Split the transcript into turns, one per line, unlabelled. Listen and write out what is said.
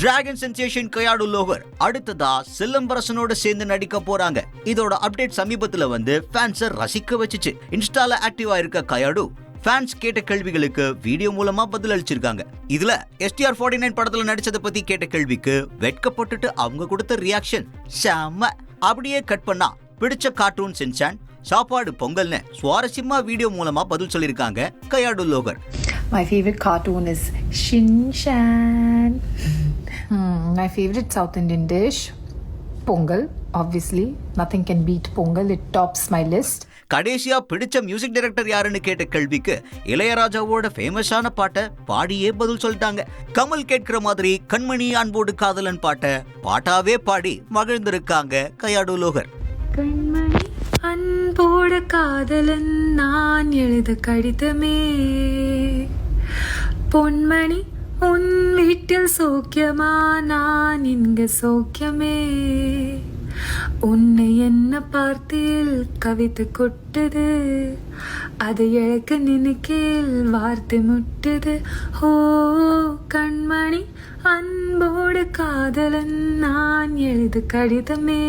Dragon sensation Kayadu லோகர் அடுத்ததா சிலம்பரசனோட சேர்ந்து நடிக்க போறாங்க. இதோட அப்டேட் சமீபத்துல வந்து ஃபேன்ஸை ரசிக்க வச்சுச்சு. இன்ஸ்டால ஆக்டிவா இருக்க கயாடு ஃபேன்ஸ் கேட்ட கேள்விகளுக்கு வீடியோ மூலமா பதில் அளிச்சிருக்காங்க. இதுல எஸ்டிஆர் ஃபார்ட்டி நைன் படத்துல நடிச்சதை பத்தி கேட்ட கேள்விக்கு வெட்கப்பட்டுட்டு அவங்க கொடுத்த ரியாக்ஷன் செம்ம அப்படியே கட் பண்ணா பிடிச்ச கார்ட்டூன் சென்சான் சாப்பாடு பொங்கல்னு சுவாரஸ்யமா வீடியோ மூலமா பதில் சொல்லியிருக்காங்க கயாடு லோகர்
My favorite cartoon is Shin Chan. My favorite South Indian dish, Pongal. Obviously, nothing can beat Pongal. It tops my list.
கடைசியா பிடிச்ச மியூசிக் டைரக்டர் யாருன்னு கேட்ட கேள்விக்கு இளையராஜாவோட ஃபேமஸான பாட்டை பாடியே பதில் சொல்லிட்டாங்க கமல் கேட்கிற மாதிரி கண்மணி அன்போடு காதலன் பாட்டை பாட்டாவே பாடி மகிழ்ந்திருக்காங்க கயாடு லோகர்
கண்மணி அன்போட காதலன் நான் எழுத கடிதமே பொன்மணி உன் வீட்டில் சௌக்கியமா? நான் இங்க சௌக்கியமே. உன்னை என்ன பார்த்தில் கவித்து கொட்டுது? அதை இழக்க நினைக்கேல் வார்த்தை முட்டுது. ஓ கண்மணி அன்போடு காதலன் நான் எழுது கடிதமே.